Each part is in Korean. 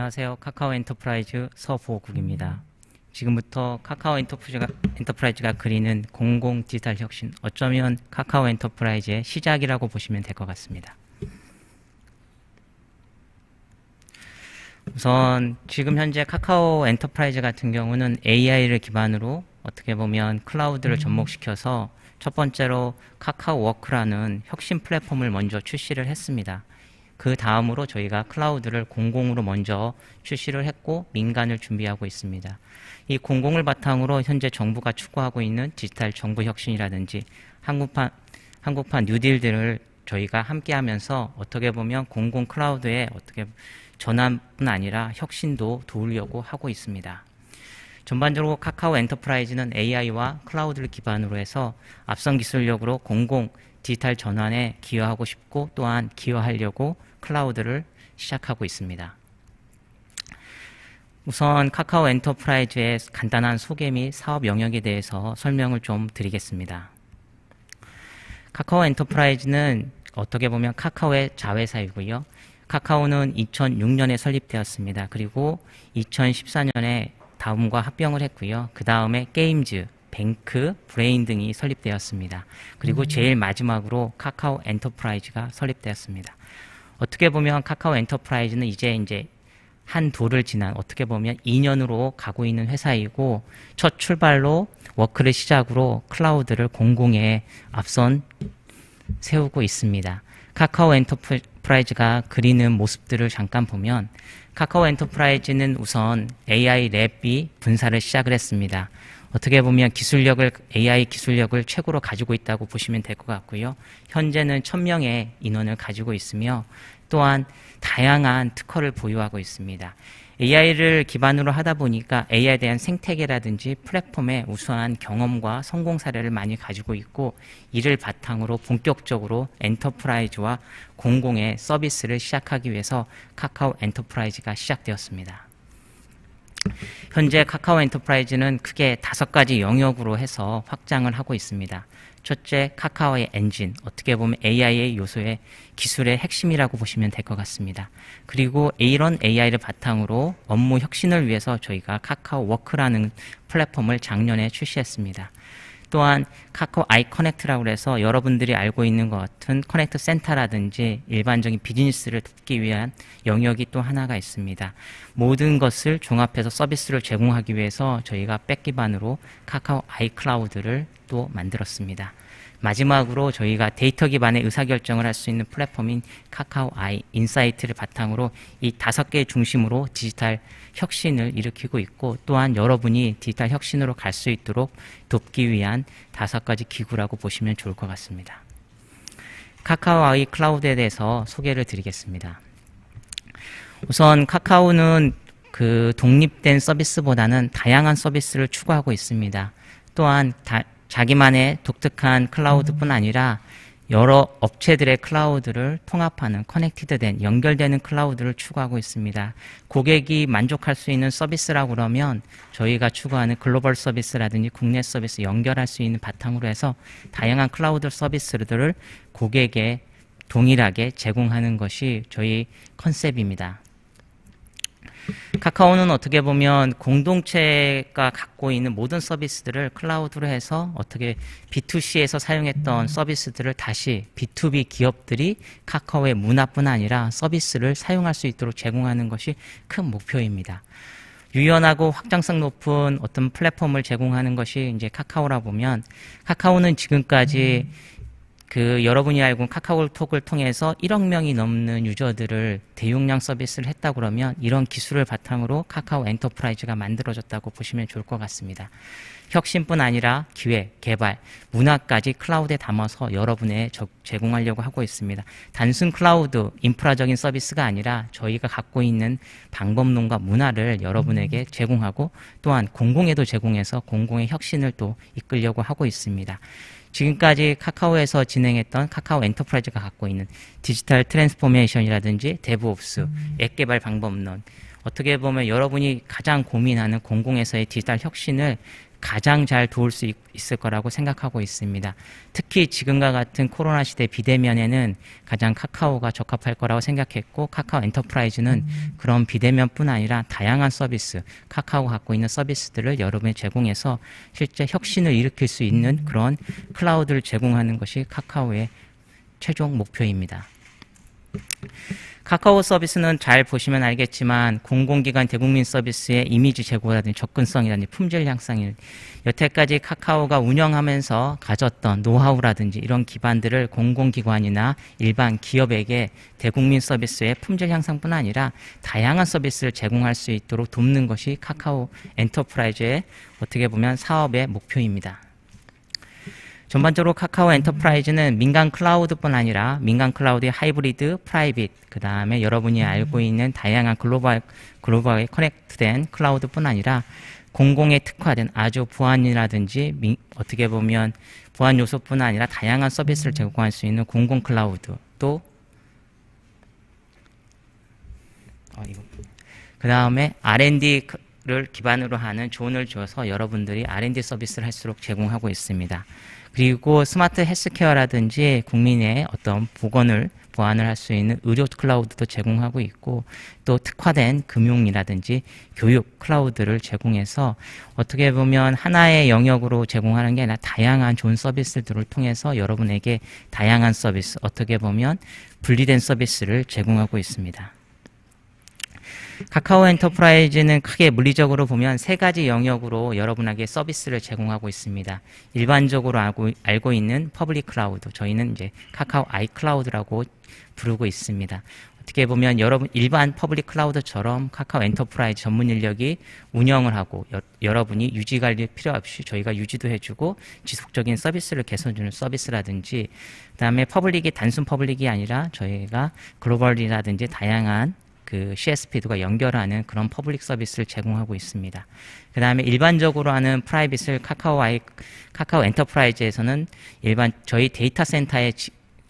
안녕하세요. 카카오 엔터프라이즈 서보국입니다. 지금부터 카카오 엔터프라이즈가, 엔터프라이즈가 그리는 공공 디지털 혁신, 어쩌면 카카오 엔터프라이즈의 시작이라고 보시면 될 것 같습니다. 우선 지금 현재 카카오 엔터프라이즈 같은 경우는 AI를 기반으로 어떻게 보면 클라우드를 접목시켜서 첫 번째로 카카오 워크라는 혁신 플랫폼을 먼저 출시를 했습니다. 그 다음으로 저희가 클라우드를 공공으로 먼저 출시를 했고 민간을 준비하고 있습니다. 이 공공을 바탕으로 현재 정부가 추구하고 있는 디지털 정부 혁신이라든지 한국판 한국판 뉴딜들을 저희가 함께 하면서 어떻게 보면 공공 클라우드에 어떻게 전환뿐 아니라 혁신도 도우려고 하고 있습니다. 전반적으로 카카오 엔터프라이즈는 AI와 클라우드를 기반으로 해서 앞선 기술력으로 공공 디지털 전환에 기여하고 싶고 또한 기여하려고 클라우드를 시작하고 있습니다. 우선 카카오 엔터프라이즈의 간단한 소개 및 사업 영역에 대해서 설명을 좀 드리겠습니다. 카카오 엔터프라이즈는 어떻게 보면 카카오의 자회사이고요. 카카오는 2006년에 설립되었습니다. 그리고 2014년에 다음과 합병을 했고요. 그 다음에 게임즈, 뱅크, 브레인 등이 설립되었습니다. 그리고 제일 마지막으로 카카오 엔터프라이즈가 설립되었습니다. 어떻게 보면 카카오 엔터프라이즈는 이제 이제 한 도를 지난 어떻게 보면 2년으로 가고 있는 회사이고 첫 출발로 워크를 시작으로 클라우드를 공공에 앞선 세우고 있습니다. 카카오 엔터프라이즈가 그리는 모습들을 잠깐 보면 카카오 엔터프라이즈는 우선 AI 랩이 분사를 시작을 했습니다. 어떻게 보면 기술력을 AI 기술력을 최고로 가지고 있다고 보시면 될 것 같고요. 현재는 1000명의 인원을 가지고 있으며 또한 다양한 특허를 보유하고 있습니다. AI를 기반으로 하다 보니까 AI에 대한 생태계라든지 플랫폼의 우수한 경험과 성공 사례를 많이 가지고 있고 이를 바탕으로 본격적으로 엔터프라이즈와 공공의 서비스를 시작하기 위해서 카카오 엔터프라이즈가 시작되었습니다. 현재 카카오 엔터프라이즈는 크게 다섯 가지 영역으로 해서 확장을 하고 있습니다. 첫째, 카카오의 엔진, 어떻게 보면 AI의 요소의 기술의 핵심이라고 보시면 될 것 같습니다. 그리고 이런 AI를 바탕으로 업무 혁신을 위해서 저희가 카카오 워크라는 플랫폼을 작년에 출시했습니다. 또한 카카오 아이 커넥트라고 해서 여러분들이 알고 있는 것 같은 커넥트 센터라든지 일반적인 비즈니스를 돕기 위한 영역이 또 하나가 있습니다. 모든 것을 종합해서 서비스를 제공하기 위해서 저희가 백 기반으로 카카오 아이 클라우드를 또 만들었습니다. 마지막으로 저희가 데이터 기반의 의사결정을 할 수 있는 플랫폼인 카카오 아이 인사이트를 바탕으로 이 다섯 개 중심으로 디지털 혁신을 일으키고 있고 또한 여러분이 디지털 혁신으로 갈 수 있도록 돕기 위한 다섯 가지 기구라고 보시면 좋을 것 같습니다. 카카오 아이 클라우드에 대해서 소개를 드리겠습니다. 우선 카카오는 그 독립된 서비스보다는 다양한 서비스를 추구하고 있습니다. 또한 다, 자기만의 독특한 클라우드뿐 아니라 여러 업체들의 클라우드를 통합하는 커넥티드된 연결되는 클라우드를 추구하고 있습니다. 고객이 만족할 수 있는 서비스라고 그러면 저희가 추구하는 글로벌 서비스라든지 국내 서비스 연결할 수 있는 바탕으로 해서 다양한 클라우드 서비스들을 고객에 동일하게 제공하는 것이 저희 컨셉입니다. 카카오는 어떻게 보면 공동체가 갖고 있는 모든 서비스들을 클라우드로 해서 어떻게 B2C에서 사용했던 서비스들을 다시 B2B 기업들이 카카오의 문화뿐 아니라 서비스를 사용할 수 있도록 제공하는 것이 큰 목표입니다. 유연하고 확장성 높은 어떤 플랫폼을 제공하는 것이 이제 카카오라 보면 카카오는 지금까지 음. 그 여러분이 알고 카카오톡을 통해서 1억 명이 넘는 유저들을 대용량 서비스를 했다 그러면 이런 기술을 바탕으로 카카오 엔터프라이즈가 만들어졌다고 보시면 좋을 것 같습니다. 혁신뿐 아니라 기획, 개발, 문화까지 클라우드에 담아서 여러분에 제공하려고 하고 있습니다. 단순 클라우드, 인프라적인 서비스가 아니라 저희가 갖고 있는 방법론과 문화를 여러분에게 제공하고 또한 공공에도 제공해서 공공의 혁신을 또 이끌려고 하고 있습니다. 지금까지 카카오에서 진행했던 카카오 엔터프라이즈가 갖고 있는 디지털 트랜스포메이션이라든지 데브옵스, 음. 앱 개발 방법론, 어떻게 보면 여러분이 가장 고민하는 공공에서의 디지털 혁신을 가장 잘 도울 수 있, 있을 거라고 생각하고 있습니다. 특히 지금과 같은 코로나 시대 비대면에는 가장 카카오가 적합할 거라고 생각했고 카카오 엔터프라이즈는 그런 비대면뿐 아니라 다양한 서비스, 카카오가 갖고 있는 서비스들을 여러분에 제공해서 실제 혁신을 일으킬 수 있는 그런 클라우드를 제공하는 것이 카카오의 최종 목표입니다. 카카오 서비스는 잘 보시면 알겠지만 공공기관 대국민 서비스의 이미지 제고라든지 접근성이라든지 품질 향상이 여태까지 카카오가 운영하면서 가졌던 노하우라든지 이런 기반들을 공공기관이나 일반 기업에게 대국민 서비스의 품질 향상뿐 아니라 다양한 서비스를 제공할 수 있도록 돕는 것이 카카오 엔터프라이즈의 어떻게 보면 사업의 목표입니다. 전반적으로 카카오 엔터프라이즈는 민간 클라우드뿐 아니라 민간 클라우드의 하이브리드, 프라이빗, 그 다음에 여러분이 알고 있는 다양한 글로벌, 글로벌에 커넥트된 클라우드뿐 아니라 공공에 특화된 아주 보안이라든지 민, 어떻게 보면 보안 요소뿐 아니라 다양한 서비스를 제공할 수 있는 공공 클라우드 또 어, 이거. 그 다음에 R&D 를 기반으로 하는 존을 줘서 여러분들이 R&D 서비스를 할수록 제공하고 있습니다. 그리고 스마트 헬스케어라든지 국민의 어떤 보건을 보완을 할 수 있는 의료 클라우드도 제공하고 있고 또 특화된 금융이라든지 교육 클라우드를 제공해서 어떻게 보면 하나의 영역으로 제공하는 게 아니라 다양한 좋은 서비스들을 통해서 여러분에게 다양한 서비스 어떻게 보면 분리된 서비스를 제공하고 있습니다. 카카오 엔터프라이즈는 크게 물리적으로 보면 세 가지 영역으로 여러분에게 서비스를 제공하고 있습니다. 일반적으로 알고, 알고 있는 퍼블릭 클라우드, 저희는 이제 카카오 아이 클라우드라고 부르고 있습니다. 어떻게 보면 여러분 일반 퍼블릭 클라우드처럼 카카오 엔터프라이즈 전문 인력이 운영을 하고 여, 러분이 유지 관리 필요 없이 저희가 유지도 해주고 지속적인 서비스를 개선해주는 서비스라든지 그다음에 퍼블릭이 단순 퍼블릭이 아니라 저희가 글로벌이라든지 다양한 그 CSP도가 연결하는 그런 퍼블릭 서비스를 제공하고 있습니다. 그 다음에 일반적으로 하는 프라이빗을 카카오 아이, 카카오 엔터프라이즈에서는 일반 저희 데이터 센터에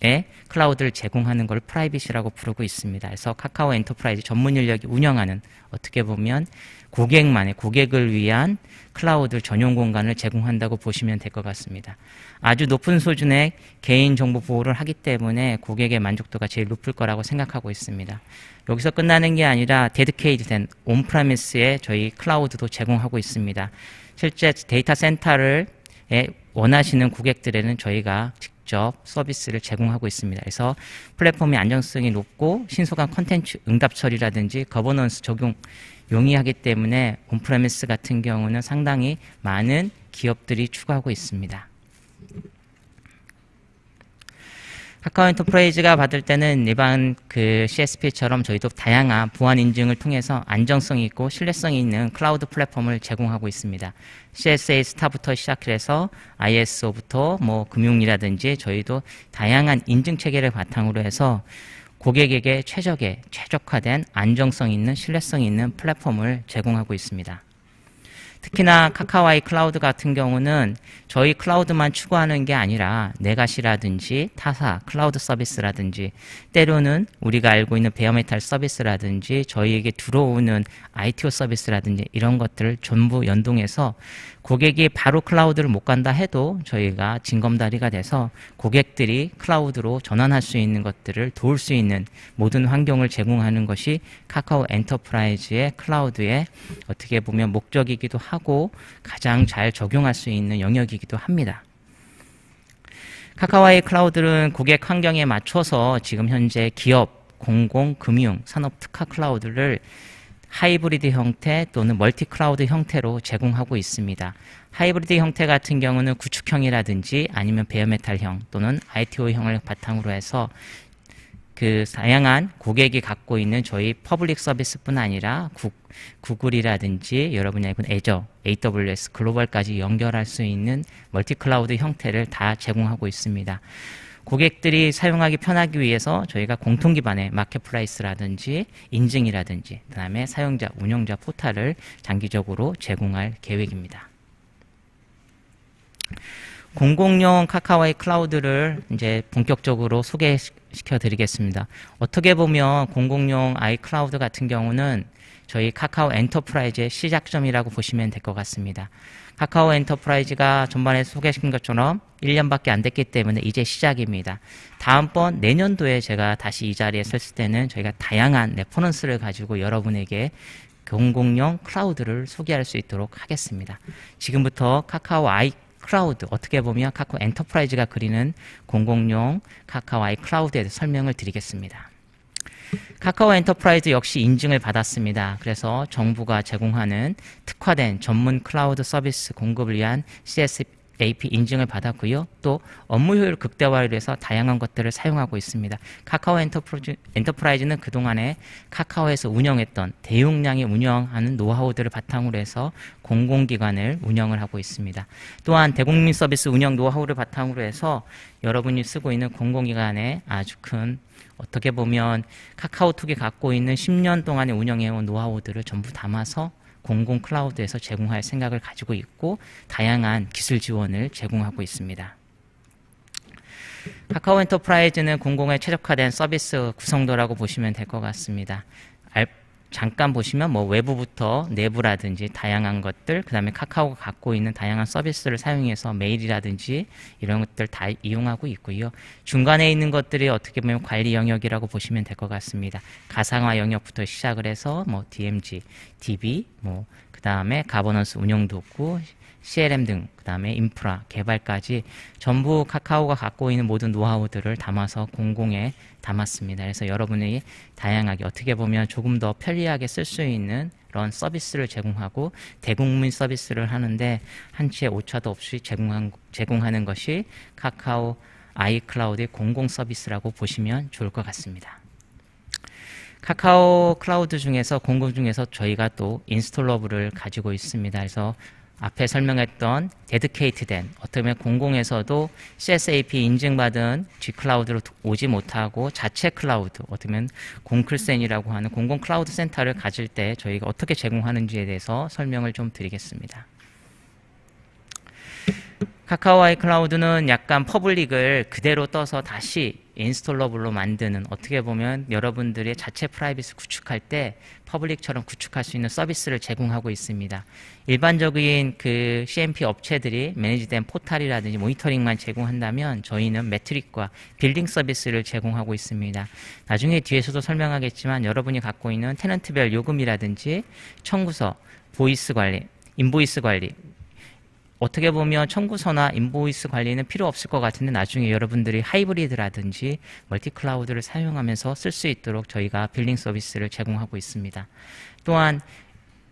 에 클라우드를 제공하는 걸 프라이빗이라고 부르고 있습니다. 그래서 카카오 엔터프라이즈 전문 인력이 운영하는 어떻게 보면 고객만의 고객을 위한 클라우드 전용 공간을 제공한다고 보시면 될 것 같습니다. 아주 높은 수준의 개인 정보 보호를 하기 때문에 고객의 만족도가 제일 높을 거라고 생각하고 있습니다. 여기서 끝나는 게 아니라 데드케이드된 온프라미스의 저희 클라우드도 제공하고 있습니다. 실제 데이터 센터를 원하시는 고객들에는 저희가 직접 서비스를 제공하고 있습니다. 그래서 플랫폼의 안정성이 높고 신속한 컨텐츠 응답 처리라든지 거버넌스 적용 용이하기 때문에 온프레미스 같은 경우는 상당히 많은 기업들이 추구하고 있습니다. 카카오 엔터프라이즈가 받을 때는 일반 그 CSP처럼 저희도 다양한 보안 인증을 통해서 안정성이 있고 신뢰성이 있는 클라우드 플랫폼을 제공하고 있습니다. CSA 스타부터 시작해서 ISO부터 뭐 금융이라든지 저희도 다양한 인증 체계를 바탕으로 해서 고객에게 최적의 최적화된 안정성 있는 신뢰성 있는 플랫폼을 제공하고 있습니다. 특히나 카카오아이 클라우드 같은 경우는 저희 클라우드만 추구하는 게 아니라 네가시라든지 타사 클라우드 서비스라든지 때로는 우리가 알고 있는 베어메탈 서비스라든지 저희에게 들어오는 ITO 서비스라든지 이런 것들을 전부 연동해서 고객이 바로 클라우드를 못 간다 해도 저희가 징검다리가 돼서 고객들이 클라우드로 전환할 수 있는 것들을 도울 수 있는 모든 환경을 제공하는 것이 카카오 엔터프라이즈의 클라우드의 어떻게 보면 목적이기도 하고 가장 잘 적용할 수 있는 영역이기도 합니다. 카카오의 클라우드는 고객 환경에 맞춰서 지금 현재 기업, 공공, 금융, 산업 특화 클라우드를 하이브리드 형태 또는 멀티 클라우드 형태로 제공하고 있습니다. 하이브리드 형태 같은 경우는 구축형이라든지 아니면 베어메탈형 또는 ITO형을 바탕으로 해서 그 다양한 고객이 갖고 있는 저희 퍼블릭 서비스뿐 아니라 구, 구글이라든지 있는 애저, AWS 글로벌까지 연결할 수 있는 멀티 클라우드 형태를 다 제공하고 있습니다. 고객들이 사용하기 편하기 위해서 저희가 공통 기반의 마켓플레이스라든지 인증이라든지 그다음에 사용자 운영자 포탈을 장기적으로 제공할 계획입니다. 공공용 카카오의 클라우드를 이제 본격적으로 소개시켜 드리겠습니다. 어떻게 보면 공공용 아이클라우드 같은 경우는 저희 카카오 엔터프라이즈의 시작점이라고 보시면 될 것 같습니다. 카카오 엔터프라이즈가 전반에 소개시킨 것처럼 1년밖에 안 됐기 때문에 이제 시작입니다. 다음번 내년도에 제가 다시 이 자리에 섰을 때는 저희가 다양한 레퍼런스를 가지고 여러분에게 공공용 클라우드를 소개할 수 있도록 하겠습니다. 지금부터 카카오 아이 클라우드 어떻게 보면 카카오 엔터프라이즈가 그리는 공공용 카카오 아이 클라우드에 대해서 설명을 드리겠습니다. 카카오 엔터프라이즈 역시 인증을 받았습니다. 그래서 정부가 제공하는 특화된 전문 클라우드 서비스 공급을 위한 CSAP 인증을 받았고요. 또 업무 효율 극대화를 위해서 다양한 것들을 사용하고 있습니다. 카카오 엔터프라이즈, 는 그동안에 카카오에서 운영했던 대용량의 운영하는 노하우들을 바탕으로 해서 공공기관을 운영을 하고 있습니다. 또한 대국민 서비스 운영 노하우를 바탕으로 해서 여러분이 쓰고 있는 공공기관에 아주 큰 어떻게 보면 카카오톡이 갖고 있는 10년 동안에 운영해온 노하우들을 전부 담아서 공공 클라우드에서 제공할 생각을 가지고 있고 다양한 기술 지원을 제공하고 있습니다. 카카오 엔터프라이즈는 공공에 최적화된 서비스 구성도라고 보시면 될 것 같습니다. 잠깐 보시면 뭐 외부부터 내부라든지 다양한 것들 그다음에 카카오가 갖고 있는 다양한 서비스를 사용해서 메일이라든지 이런 것들 다 이용하고 있고요. 중간에 있는 것들이 어떻게 보면 관리 영역이라고 보시면 될 것 같습니다. 가상화 영역부터 시작을 해서 뭐 DMG, DB, 뭐 그다음에 가버넌스 운영 도구, CLM 등 그다음에 인프라 개발까지 전부 카카오가 갖고 있는 모든 노하우들을 담아서 공공에 담았습니다. 그래서 여러분이 다양하게 어떻게 보면 조금 더 편리하게 쓸 수 있는 그런 서비스를 제공하고 대국민 서비스를 하는데 한치의 오차도 없이 제공한, 제공하는 것이 카카오 아이클라우드의 공공 서비스라고 보시면 좋을 것 같습니다. 카카오 클라우드 중에서 공공 중에서 저희가 또 인스톨러블을 가지고 있습니다. 그래서 앞에 설명했던 데드케이트된 어떻게 보면 공공에서도 CSAP 인증받은 G 클라우드로 오지 못하고 자체 클라우드 어떻게 보면 공클센이라고 하는 공공 클라우드 센터를 가질 때 저희가 어떻게 제공하는지에 대해서 설명을 좀 드리겠습니다. 카카오 아이 클라우드는 약간 퍼블릭을 그대로 떠서 다시 인스톨러블로 만드는 어떻게 보면 여러분들의 자체 프라이빗을 구축할 때 퍼블릭처럼 구축할 수 있는 서비스를 제공하고 있습니다. 일반적인 그 CMP 업체들이 매니지된 포탈이라든지 모니터링만 제공한다면 저희는 매트릭과 빌딩 서비스를 제공하고 있습니다. 나중에 뒤에서도 설명하겠지만 여러분이 갖고 있는 테넌트별 요금이라든지 청구서, 보이스 관리, 인보이스 관리, 어떻게 보면 청구서나 인보이스 관리는 필요 없을 것 같은데 나중에 여러분들이 하이브리드라든지 멀티 클라우드를 사용하면서 쓸 수 있도록 저희가 빌링 서비스를 제공하고 있습니다. 또한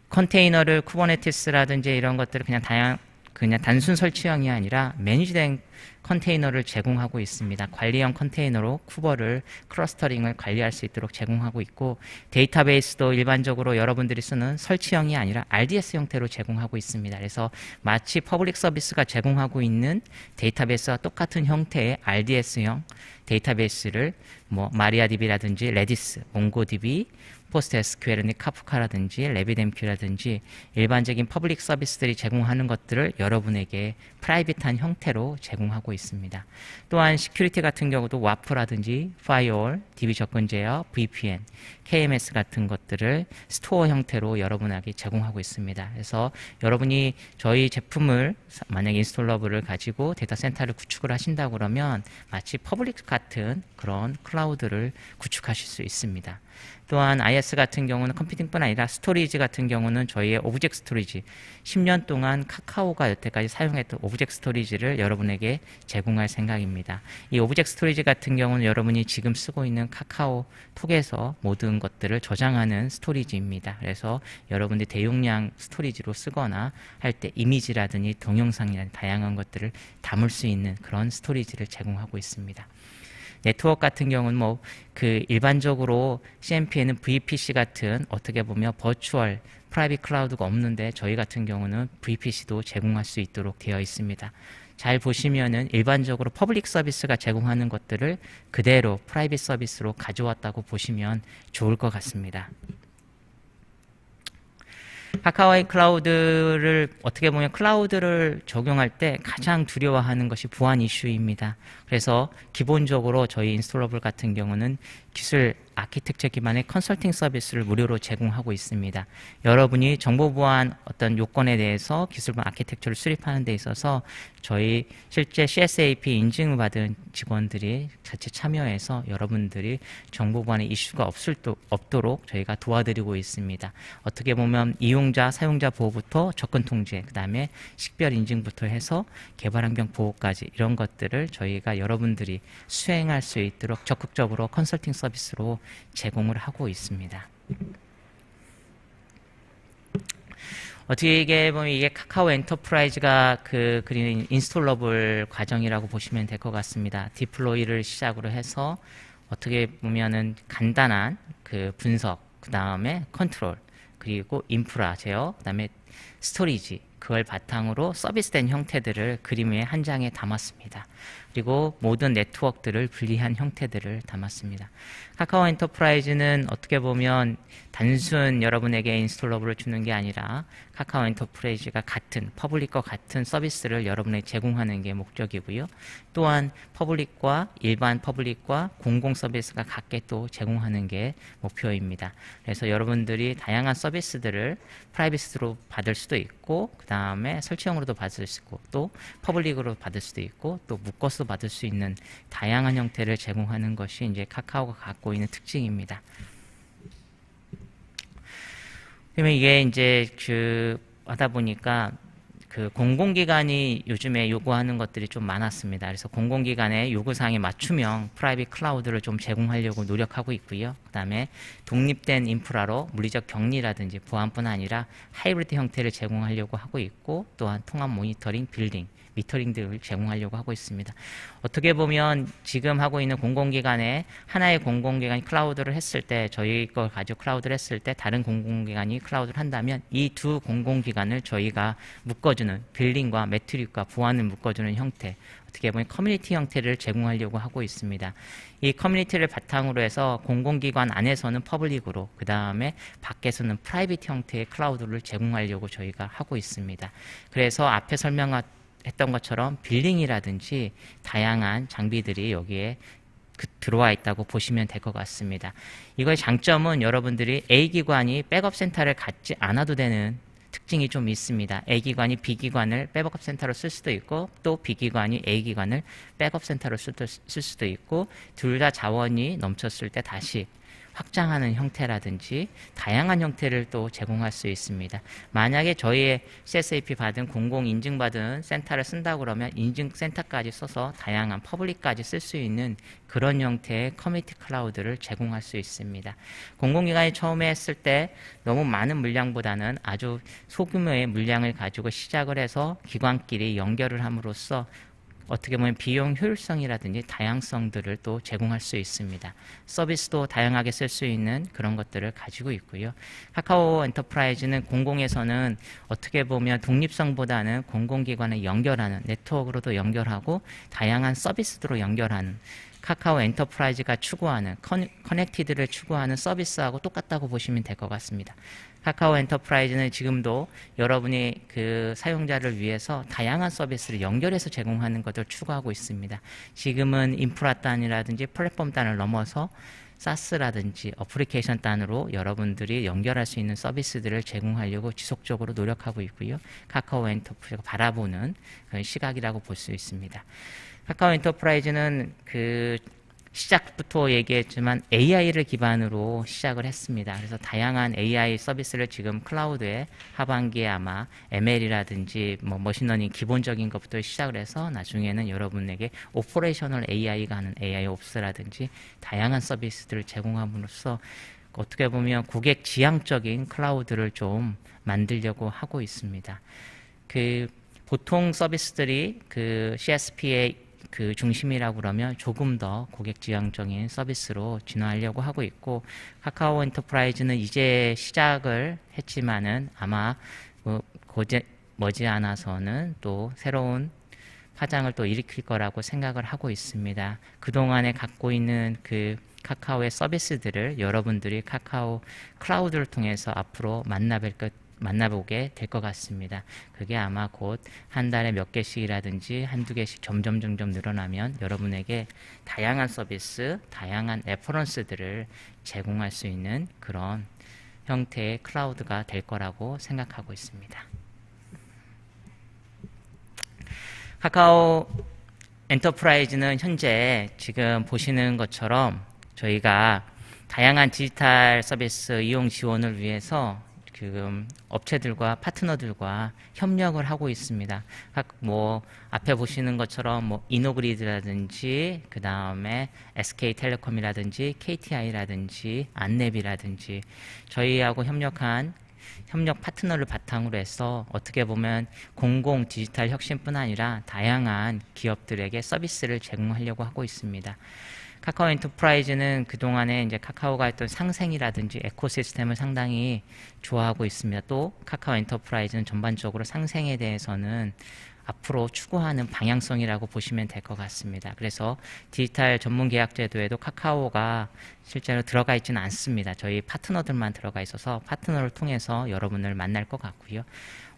컨테이너를 쿠버네티스라든지 이런 것들을 그냥 다양 그냥 단순 설치형이 아니라 매니지된 컨테이너를 제공하고 있습니다. 관리형 컨테이너로 쿠버를 클러스터링을 관리할 수 있도록 제공하고 있고 데이터베이스도 일반적으로 여러분들이 쓰는 설치형이 아니라 RDS 형태로 제공하고 있습니다. 그래서 마치 퍼블릭 서비스가 제공하고 있는 데이터베이스와 똑같은 형태의 RDS형 데이터베이스를 뭐 마리아DB라든지 레디스, 몽고DB, 포스트 SQL은 카프카라든지 레비뎀큐라든지 일반적인 퍼블릭 서비스들이 제공하는 것들을 여러분에게 프라이빗한 형태로 제공하고 있습니다. 또한 시큐리티 같은 경우도 와프라든지 파이어월, DB 접근 제어, VPN, KMS 같은 것들을 스토어 형태로 여러분에게 제공하고 있습니다. 그래서 여러분이 저희 제품을 만약 인스톨러블을 가지고 데이터 센터를 구축을 하신다 그러면 마치 퍼블릭 같은 그런 클라우드를 구축하실 수 있습니다. 또한 IS 같은 경우는 컴퓨팅뿐 아니라 스토리지 같은 경우는 저희의 오브젝트 스토리지 10년 동안 카카오가 여태까지 사용했던 오브젝트 스토리지를 여러분에게 제공할 생각입니다. 이 오브젝트 스토리지 같은 경우는 여러분이 지금 쓰고 있는 카카오 톡에서 모든 것들을 저장하는 스토리지입니다. 그래서 여러분들이 대용량 스토리지로 쓰거나 할 때 이미지라든지 동영상이라든지 다양한 것들을 담을 수 있는 그런 스토리지를 제공하고 있습니다. 네트워크 같은 경우는 뭐 그 일반적으로 CMP에는 VPC 같은 어떻게 보면 버추얼 프라이빗 클라우드가 없는데 저희 같은 경우는 VPC도 제공할 수 있도록 되어 있습니다. 잘 보시면은 일반적으로 퍼블릭 서비스가 제공하는 것들을 그대로 프라이빗 서비스로 가져왔다고 보시면 좋을 것 같습니다. 카카오의 클라우드를 어떻게 보면 클라우드를 적용할 때 가장 두려워하는 것이 보안 이슈입니다. 그래서 기본적으로 저희 인스톨러블 같은 경우는 기술 아키텍처 기반의 컨설팅 서비스를 무료로 제공하고 있습니다. 여러분이 정보 보안 어떤 요건에 대해서 기술본 아키텍처를 수립하는 데 있어서 저희 실제 CSAP 인증을 받은 직원들이 같이 참여해서 여러분들이 정보 보안에 이슈가 없을 도, 없도록 저희가 도와드리고 있습니다. 어떻게 보면 이용자, 사용자 보호부터 접근 통제, 그 다음에 식별 인증부터 해서 개발 환경 보호까지 이런 것들을 저희가 여러분들이 수행할 수 있도록 적극적으로 컨설팅 서비스로 제공을 하고 있습니다. 어떻게 보면 이게 카카오 엔터프라이즈가 그 그리는 인스톨러블 과정이라고 보시면 될 것 같습니다. 디플로이를 시작으로 해서 어떻게 보면은 간단한 그 분석, 그 다음에 컨트롤, 그리고 인프라 제어, 그 다음에 스토리지, 그걸 바탕으로 서비스된 형태들을 그림 위에 한 장에 담았습니다. 그리고 모든 네트워크들을 분리한 형태들을 담았습니다. 카카오 엔터프라이즈는 어떻게 보면 단순 여러분에게 인스톨러블을 주는 게 아니라 카카오 엔터프라이즈가 같은 퍼블릭과 같은 서비스를 여러분에게 제공하는 게 목적이고요. 또한 퍼블릭과 일반 퍼블릭과 공공 서비스가 같게 또 제공하는 게 목표입니다. 그래서 여러분들이 다양한 서비스들을 프라이빗으로 받을 수도 있고 그 다음 에 설치형으로도 받을 수 있고 또 퍼블릭으로 받을 수도 있고 또 묶어서 받을 수 있는 다양한 형태를 제공하는 것이 이제 카카오가 갖고 있는 특징입니다. 그러면 이게 이제 그 하다 보니까 그 공공기관이 요즘에 요구하는 것들이 좀 많았습니다. 그래서 공공기관의 요구사항에 맞춤형 프라이빗 클라우드를 좀 제공하려고 노력하고 있고요. 그 다음에 독립된 인프라로 물리적 격리라든지 보안뿐 아니라 하이브리드 형태를 제공하려고 하고 있고 또한 통합 모니터링, 빌딩, 미터링 등을 제공하려고 하고 있습니다. 어떻게 보면 지금 하고 있는 공공기관에 하나의 공공기관이 클라우드를 했을 때 저희 걸 가지고 클라우드를 했을 때 다른 공공기관이 클라우드를 한다면 이 두 공공기관을 저희가 묶어주는 빌딩과 매트릭과 보안을 묶어주는 형태 어떻게 보면 커뮤니티 형태를 제공하려고 하고 있습니다. 이 커뮤니티를 바탕으로 해서 공공기관 안에서는 퍼블릭으로 그 다음에 밖에서는 프라이빗 형태의 클라우드를 제공하려고 저희가 하고 있습니다. 그래서 앞에 설명한 했던 것처럼 빌딩이라든지 다양한 장비들이 여기에 그 들어와 있다고 보시면 될 것 같습니다. 이거의 장점은 여러분들이 A 기관이 백업 센터를 갖지 않아도 되는 특징이 좀 있습니다. A 기관이 B 기관을 백업 센터로 쓸 수도 있고 또 B 기관이 A 기관을 백업 센터로 쓸 수도 있고 둘 다 자원이 넘쳤을 때 다시 확장하는 형태라든지 다양한 형태를 또 제공할 수 있습니다. 만약에 저희의 CSAP 받은 공공 인증받은 센터를 쓴다 그러면 인증 센터까지 써서 다양한 퍼블릭까지 쓸 수 있는 그런 형태의 커뮤니티 클라우드를 제공할 수 있습니다. 공공기관이 처음에 했을 때 너무 많은 물량보다는 아주 소규모의 물량을 가지고 시작을 해서 기관끼리 연결을 함으로써 어떻게 보면 비용 효율성이라든지 다양성들을 또 제공할 수 있습니다. 서비스도 다양하게 쓸 수 있는 그런 것들을 가지고 있고요. 카카오 엔터프라이즈는 공공에서는 어떻게 보면 독립성보다는 공공기관을 연결하는 네트워크로도 연결하고 다양한 서비스로 연결하는 카카오 엔터프라이즈가 추구하는 커넥티드를 추구하는 서비스하고 똑같다고 보시면 될 것 같습니다. 카카오 엔터프라이즈는 지금도 여러분이 그 사용자를 위해서 다양한 서비스를 연결해서 제공하는 것을 추구하고 있습니다. 지금은 인프라 단이라든지 플랫폼 단을 넘어서 사스라든지 어플리케이션 단으로 여러분들이 연결할 수 있는 서비스들을 제공하려고 지속적으로 노력하고 있고요. 카카오 엔터프라이즈가 바라보는 시각이라고 볼 수 있습니다. 카카오 엔터프라이즈는 그 시작부터 얘기했지만 AI를 기반으로 시작을 했습니다. 그래서 다양한 AI 서비스를 지금 클라우드에 하반기에 아마 ML이라든지 뭐 머신러닝 기본적인 것부터 시작을 해서 나중에는 여러분에게 오퍼레이셔널 AI가 하는 AI 옵스라든지 다양한 서비스들을 제공함으로써 어떻게 보면 고객 지향적인 클라우드를 좀 만들려고 하고 있습니다. 그 보통 서비스들이 그 CSP의 그 중심이라고 그러면 조금 더 고객 지향적인 서비스로 진화하려고 하고 있고 카카오 엔터프라이즈는 이제 시작을 했지만은 아마 뭐 고제, 머지않아서는 또 새로운 파장을 또 일으킬 거라고 생각을 하고 있습니다. 그동안에 갖고 있는 그 카카오의 서비스들을 여러분들이 카카오 클라우드를 통해서 앞으로 만나뵐 것 만나보게 될 것 같습니다. 그게 아마 곧 한 달에 몇 개씩이라든지 한두 개씩 점점 점점 늘어나면 여러분에게 다양한 서비스, 다양한 레퍼런스들을 제공할 수 있는 그런 형태의 클라우드가 될 거라고 생각하고 있습니다. 카카오 엔터프라이즈는 현재 지금 보시는 것처럼 저희가 다양한 디지털 서비스 이용 지원을 위해서 지금 업체들과 파트너들과 협력을 하고 있습니다. 각 뭐 앞에 보시는 것처럼 뭐 이노그리드라든지 그 다음에 SK텔레콤이라든지 KTI라든지 안랩이라든지 저희하고 협력한 협력 파트너를 바탕으로 해서 어떻게 보면 공공 디지털 혁신뿐 아니라 다양한 기업들에게 서비스를 제공하려고 하고 있습니다. 카카오 엔터프라이즈는 그동안에 이제 카카오가 했던 상생이라든지 에코시스템을 상당히 좋아하고 있습니다. 또 카카오 엔터프라이즈는 전반적으로 상생에 대해서는 앞으로 추구하는 방향성이라고 보시면 될 것 같습니다. 그래서 디지털 전문 계약 제도에도 카카오가 실제로 들어가 있지는 않습니다. 저희 파트너들만 들어가 있어서 파트너를 통해서 여러분을 만날 것 같고요.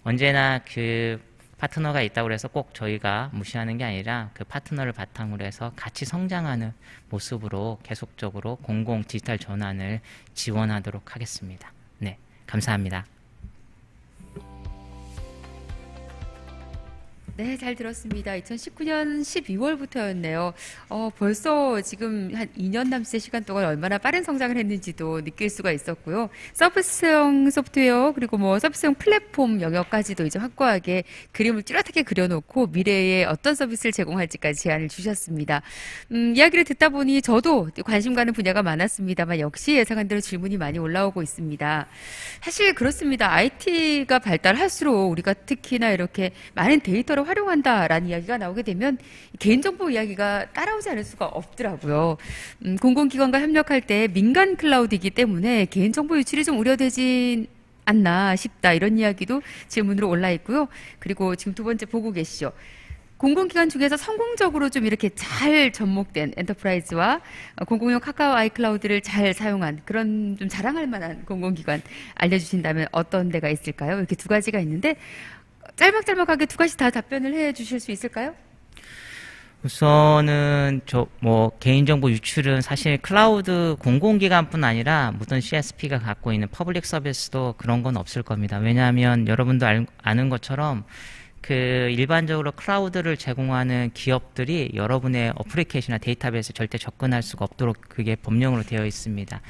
언제나 그 파트너가 있다고 해서 꼭 저희가 무시하는 게 아니라 그 파트너를 바탕으로 해서 같이 성장하는 모습으로 계속적으로 공공 디지털 전환을 지원하도록 하겠습니다. 네, 감사합니다. 네, 잘 들었습니다. 2019년 12월부터였네요. 어, 벌써 지금 한 2년 남짓의 시간 동안 얼마나 빠른 성장을 했는지도 느낄 수가 있었고요. 서비스형 소프트웨어 그리고 뭐 서비스형 플랫폼 영역까지도 이제 확고하게 그림을 뚜렷하게 그려놓고 미래에 어떤 서비스를 제공할지까지 제안을 주셨습니다. 음, 이야기를 듣다 보니 저도 관심 가는 분야가 많았습니다만 역시 예상한 대로 질문이 많이 올라오고 있습니다. 사실 그렇습니다. IT가 발달할수록 우리가 특히나 이렇게 많은 데이터를 활용한다라는 이야기가 나오게 되면 개인정보 이야기가 따라오지 않을 수가 없더라고요. 음, 공공기관과 협력할 때 민간 클라우드이기 때문에 개인정보 유출이 좀 우려되진 않나 싶다 이런 이야기도 질문으로 올라 있고요. 그리고 지금 두 번째 보고 계시죠. 공공기관 중에서 성공적으로 좀 이렇게 잘 접목된 엔터프라이즈와 어, 공공용 카카오 아이클라우드를 잘 사용한 그런 좀 자랑할 만한 공공기관 알려주신다면 어떤 데가 있을까요? 이렇게 두 가지가 있는데 짤막짤막하게 두 가지 다 답변을 해 주실 수 있을까요? 우선은 저 뭐 개인정보 유출은 사실 클라우드 공공기관뿐 아니라 모든 CSP가 갖고 있는 퍼블릭 서비스도 그런 건 없을 겁니다. 왜냐하면 여러분도 알, 아는 것처럼 그 일반적으로 클라우드를 제공하는 기업들이 여러분의 어플리케이션이나 데이터베이스에 절대 접근할 수가 없도록 그게 법령으로 되어 있습니다.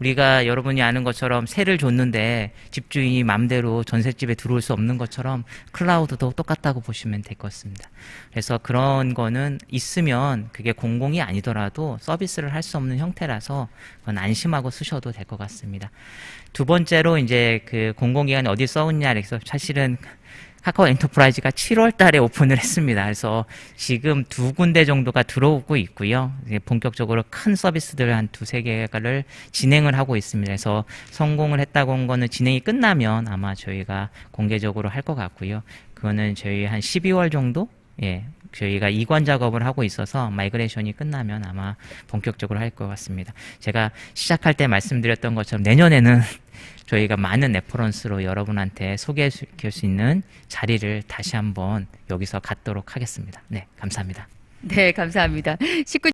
우리가 여러분이 아는 것처럼 세를 줬는데 집주인이 맘대로 전셋집에 들어올 수 없는 것처럼 클라우드도 똑같다고 보시면 될 것 같습니다. 그래서 그런 거는 있으면 그게 공공이 아니더라도 서비스를 할 수 없는 형태라서 그건 안심하고 쓰셔도 될 것 같습니다. 두 번째로 이제 그 공공기관이 어디 써있냐 그래서 사실은 카카오 엔터프라이즈가 7월 달에 오픈을 했습니다. 그래서 지금 두 군데 정도가 들어오고 있고요. 본격적으로 큰 서비스들 한 두세 개를 진행을 하고 있습니다. 그래서 성공을 했다고 한 거는 진행이 끝나면 아마 저희가 공개적으로 할 것 같고요. 그거는 저희 한 12월 정도? 예. 저희가 이관 작업을 하고 있어서 마이그레이션이 끝나면 아마 본격적으로 할 것 같습니다. 제가 시작할 때 말씀드렸던 것처럼 내년에는 저희가 많은 레퍼런스로 여러분한테 소개할 수 있는 자리를 다시 한번 여기서 갖도록 하겠습니다. 네, 감사합니다. 네, 감사합니다. 19